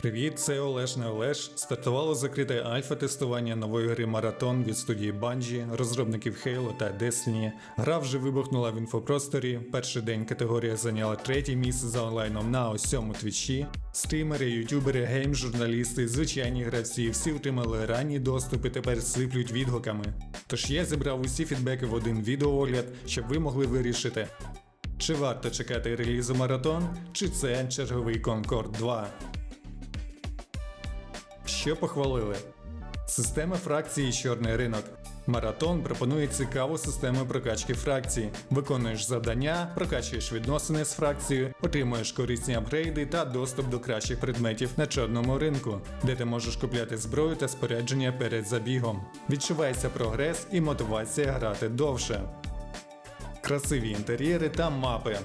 Привіт, це Олеж не Олеж. Стартувало закрите альфа-тестування нової гри Маратон від студії Bungie, розробників Halo та Destiny. Гра вже вибухнула в інфопросторі. Перший день категорія зайняла третє місце за онлайном на усьому твічі. Стрімери, ютубери, гейм-журналісти, звичайні гравці, всі отримали ранній доступ і тепер сиплють відгуками. Тож я зібрав усі фідбеки в один відеоогляд, щоб ви могли вирішити, чи варто чекати релізу Маратон, чи це черговий Concord 2. Що похвалили? Система фракції Чорний ринок. Маратон пропонує цікаву систему прокачки фракцій. Виконуєш завдання, прокачуєш відносини з фракцією, отримуєш корисні апгрейди та доступ до кращих предметів на чорному ринку, де ти можеш купляти зброю та спорядження перед забігом. Відчувається прогрес і мотивація грати довше. Красиві інтер'єри та мапи.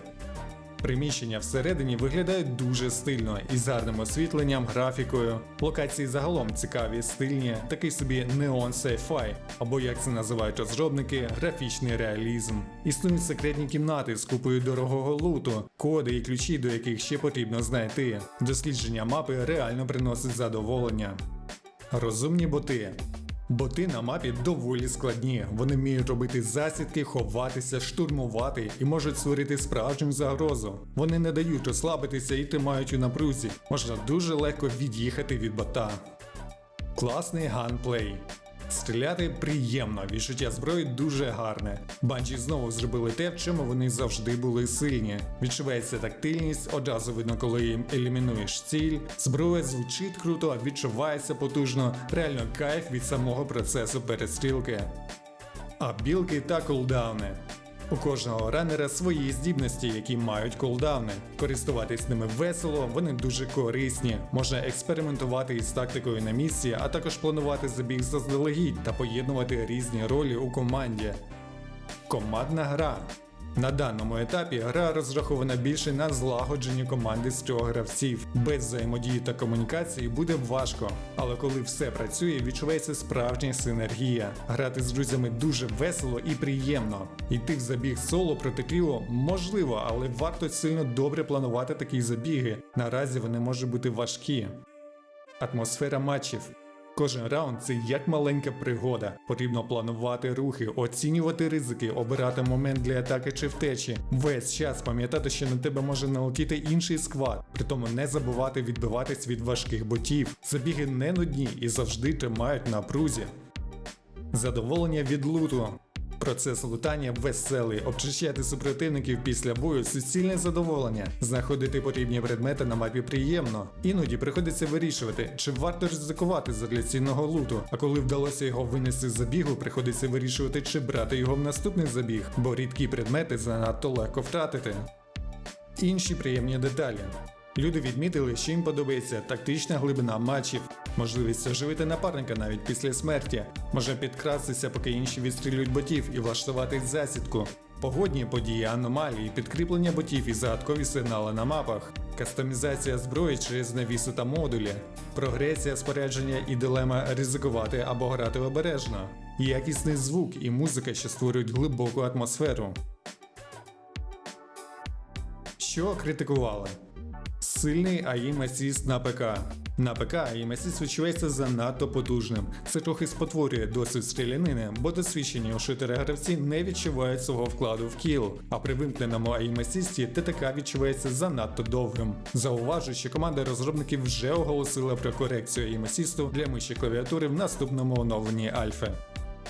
Приміщення всередині виглядають дуже стильно із гарним освітленням, графікою. Локації загалом цікаві, стильні, такий собі неон sci-fi, або як це називають розробники, графічний реалізм. Існують секретні кімнати з купою дорогого луту, коди і ключі, до яких ще потрібно знайти. Дослідження мапи реально приносить задоволення. Розумні боти. Боти на мапі доволі складні. Вони вміють робити засідки, ховатися, штурмувати і можуть створити справжню загрозу. Вони не дають розслабитися і тримають у напрузі. Можна дуже легко від'їхати від бота. Класний ганплей. Стріляти приємно, відчуття зброї дуже гарне. Банджі знову зробили те, в чому вони завжди були сильні. Відчувається тактильність, одразу видно, коли їм елімінуєш ціль. Зброя звучить круто, відчувається потужно, реально кайф від самого процесу перестрілки. А білки та кулдауни. У кожного ранера свої здібності, які мають кулдауни. Користуватись ними весело, вони дуже корисні. Можна експериментувати із тактикою на місці, а також планувати забіг заздалегідь та поєднувати різні ролі у команді. Командна гра. На даному етапі гра розрахована більше на злагоджені команди з трьох гравців. Без взаємодії та комунікації буде важко, але коли все працює, відчувається справжня синергія. Грати з друзями дуже весело і приємно. Йти в забіг соло проти кріо можливо, але варто сильно добре планувати такі забіги. Наразі вони можуть бути важкі. Атмосфера матчів. Кожен раунд це як маленька пригода. Потрібно планувати рухи, оцінювати ризики, обирати момент для атаки чи втечі. Весь час пам'ятати, що на тебе може налетіти інший сквад, при тому не забувати відбиватись від важких ботів. Забіги не нудні і завжди тримають на прузі. Задоволення від луту. Процес лутання веселий, обчищати супротивників після бою суцільне задоволення. Знаходити потрібні предмети на мапі приємно. Іноді приходиться вирішувати, чи варто ризикувати задля цінного луту. А коли вдалося його винести з забігу, приходиться вирішувати, чи брати його в наступний забіг, бо рідкі предмети занадто легко втратити. Інші приємні деталі. Люди відмітили, що їм подобається тактична глибина матчів, можливість оживити напарника навіть після смерті, можна підкрастися, поки інші відстрілюють ботів і влаштувати засідку. Погодні події, аномалії, підкріплення ботів і загадкові сигнали на мапах, кастомізація зброї через навісу та модулі, прогресія спорядження і дилема ризикувати або грати обережно, якісний звук і музика, що створюють глибоку атмосферу. Що критикували? Сильний AIM Assist на ПК. На ПК AIM Assist відчувається занадто потужним. Це трохи спотворює досвід стрілянини, бо досвідчені у шутера гравці не відчувають свого вкладу в кіл. А при вимкненому AIM Assist ТТК відчувається занадто довгим. Зауважу, що команда розробників вже оголосила про корекцію AIM Assist для миші клавіатури в наступному оновленні Альфи.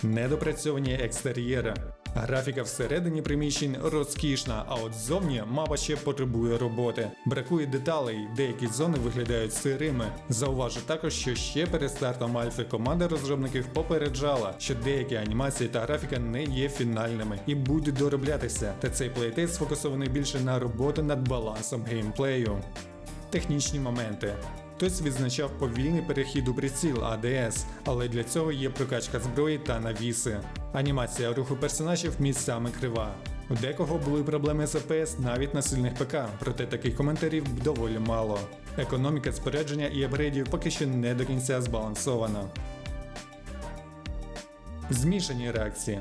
Недопрацьовані екстер'єри. Графіка всередині приміщень розкішна, а от ззовні мапа ще потребує роботи. Бракує деталей, деякі зони виглядають сирими. Зауважу також, що ще перед стартом альфи команда розробників попереджала, що деякі анімації та графіка не є фінальними і будуть дороблятися. Та цей плейтест сфокусований більше на роботу над балансом геймплею. Технічні моменти. Хтось відзначав повільний перехід у приціл АДС, але для цього є прокачка зброї та навіси. Анімація руху персонажів місцями крива. У декого були проблеми з АПС навіть на сильних ПК, проте таких коментарів доволі мало. Економіка спорядження і апгрейдів поки що не до кінця збалансована. Змішані реакції.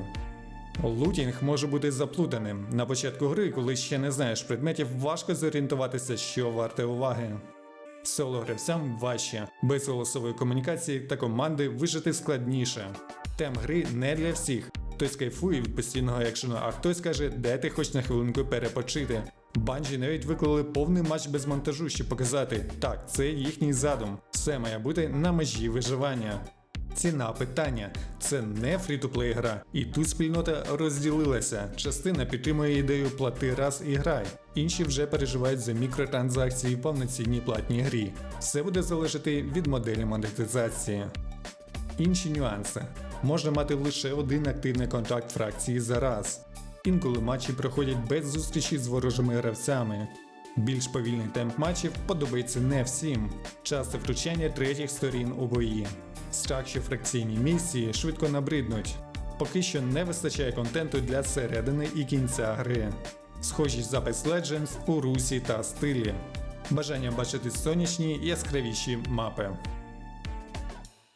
Лутінг може бути заплутаним. На початку гри, коли ще не знаєш предметів, важко зорієнтуватися, що варте уваги. Соло гравцям важче, без голосової комунікації та команди вижити складніше. Тем гри не для всіх. Хтось кайфує від постійного екшену, а хтось каже, де ти хоч на хвилинку перепочити. Банжі навіть виклали повний матч без монтажу, щоб показати, так, це їхній задум. Все має бути на межі виживання. Ціна питання це не фрі-то-плей гра, і тут спільнота розділилася. Частина підтримує ідею плати раз і грай, інші вже переживають за мікротранзакції в повноцінній платній грі. Все буде залежати від моделі монетизації. Інші нюанси. Можна мати лише один активний контакт фракції за раз. Інколи матчі проходять без зустрічі з ворожими гравцями. Більш повільний темп матчів подобається не всім. Часте втручання третіх сторін у бої. Що фракційні місії швидко набриднуть. Поки що не вистачає контенту для середини і кінця гри. Схожість запис Legends у русі та стилі. Бажання бачити сонячні яскравіші мапи.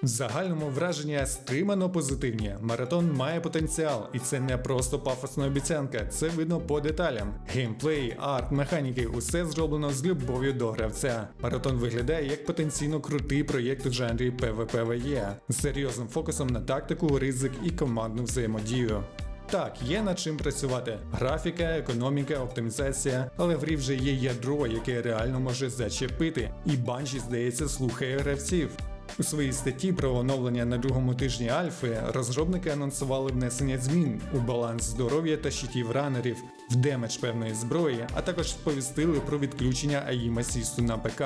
В загальному враження стримано позитивні. Маратон має потенціал, і це не просто пафосна обіцянка, це видно по деталям. Геймплей, арт, механіки усе зроблено з любов'ю до гравця. Маратон виглядає як потенційно крутий проєкт у жанрі PvPvE з серйозним фокусом на тактику, ризик і командну взаємодію. Так, є над чим працювати. Графіка, економіка, оптимізація, але в грі вже є ядро, яке реально може зачепити, і банжі, здається, слухає гравців. У своїй статті про оновлення на другому тижні Альфи розробники анонсували внесення змін у баланс здоров'я та щитів ранерів, в демедж певної зброї, а також сповістили про відключення АІМ асісту на ПК,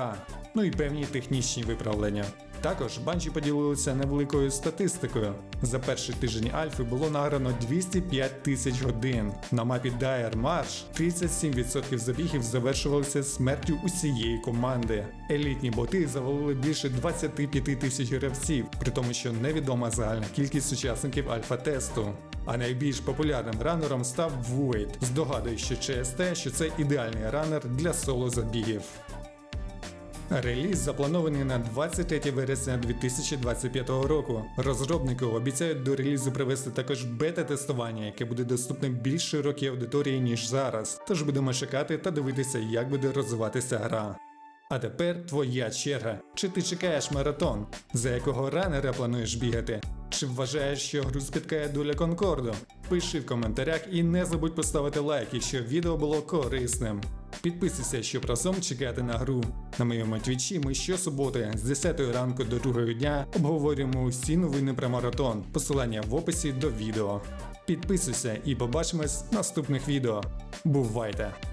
ну і певні технічні виправлення. Також банжі поділилися невеликою статистикою. За перший тиждень Альфи було награно 205 тисяч годин. На мапі Dire Marsh 37% забігів завершувалися смертю усієї команди. Елітні боти завалили більше 25 тисяч гравців, при тому, що невідома загальна кількість учасників альфа-тесту. А найбільш популярним ранером став Void. Здогадуюсь, що через те, що це ідеальний ранер для соло забігів. Реліз запланований на 23 вересня 2025 року. Розробники обіцяють до релізу привести також бета-тестування, яке буде доступне більш широкій аудиторії, ніж зараз. Тож будемо чекати та дивитися, як буде розвиватися гра. А тепер твоя черга. Чи ти чекаєш маратон? За якого ранера плануєш бігати? Чи вважаєш, що гру спіткає доля Конкорду? Пиши в коментарях і не забудь поставити лайк, якщо відео було корисним. Підписуйся, щоб разом чекати на гру. На моєму твічі ми щосуботи з 10 ранку до 2 дня обговорюємо усі новини про маратон. Посилання в описі до відео. Підписуйся і побачимось в наступних відео. Бувайте!